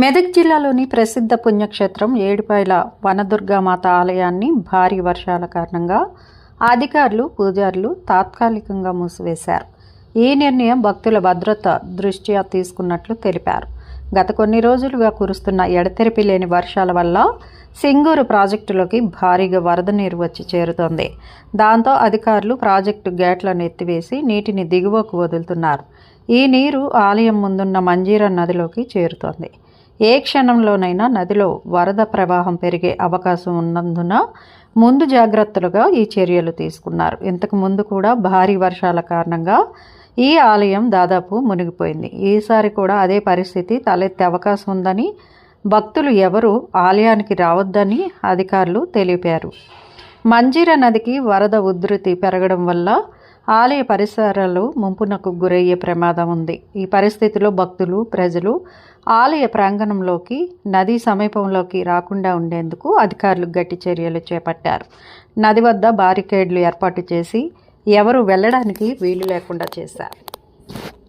మెదక్ జిల్లాలోని ప్రసిద్ధ పుణ్యక్షేత్రం ఏడుపాయల వనదుర్గామాత ఆలయాన్ని భారీ వర్షాల కారణంగా అధికారులు పూజారులు తాత్కాలికంగా మూసివేశారు. ఈ నిర్ణయం భక్తుల భద్రత దృష్ట్యా తీసుకున్నట్లు తెలిపారు. గత కొన్ని రోజులుగా కురుస్తున్న ఎడతెరిపి లేని వర్షాల వల్ల సింగూరు ప్రాజెక్టులోకి భారీగా వరద నీరు వచ్చి చేరుతోంది. దాంతో అధికారులు ప్రాజెక్టు గేట్లను ఎత్తివేసి నీటిని దిగువకు వదులుతున్నారు. ఈ నీరు ఆలయం ముందున్న మంజీరా నదిలోకి చేరుతోంది. ఏ క్షణంలోనైనా నదిలో వరద ప్రవాహం పెరిగే అవకాశం ఉన్నందున ముందు జాగ్రత్తలుగా ఈ చర్యలు తీసుకున్నారు. ఇంతకు ముందు కూడా భారీ వర్షాల కారణంగా ఈ ఆలయం దాదాపు మునిగిపోయింది. ఈసారి కూడా అదే పరిస్థితి తలెత్తే అవకాశం ఉందని భక్తులు ఎవరు ఆలయానికి రావద్దని అధికారులు తెలిపారు. మంజీర నదికి వరద ఉధృతి పెరగడం వల్ల ఆలయ పరిసరాలు ముంపునకు గురయ్యే ప్రమాదం ఉంది. ఈ పరిస్థితిలో భక్తులు ప్రజలు ఆలయ ప్రాంగణంలోకి నదీ సమీపంలోకి రాకుండా ఉండేందుకు అధికారులు గట్టి చర్యలు చేపట్టారు. నది వద్ద బారికేడ్లు ఏర్పాటు చేసి ఎవరు వెళ్ళడానికి వీలు లేకుండా చేశారు.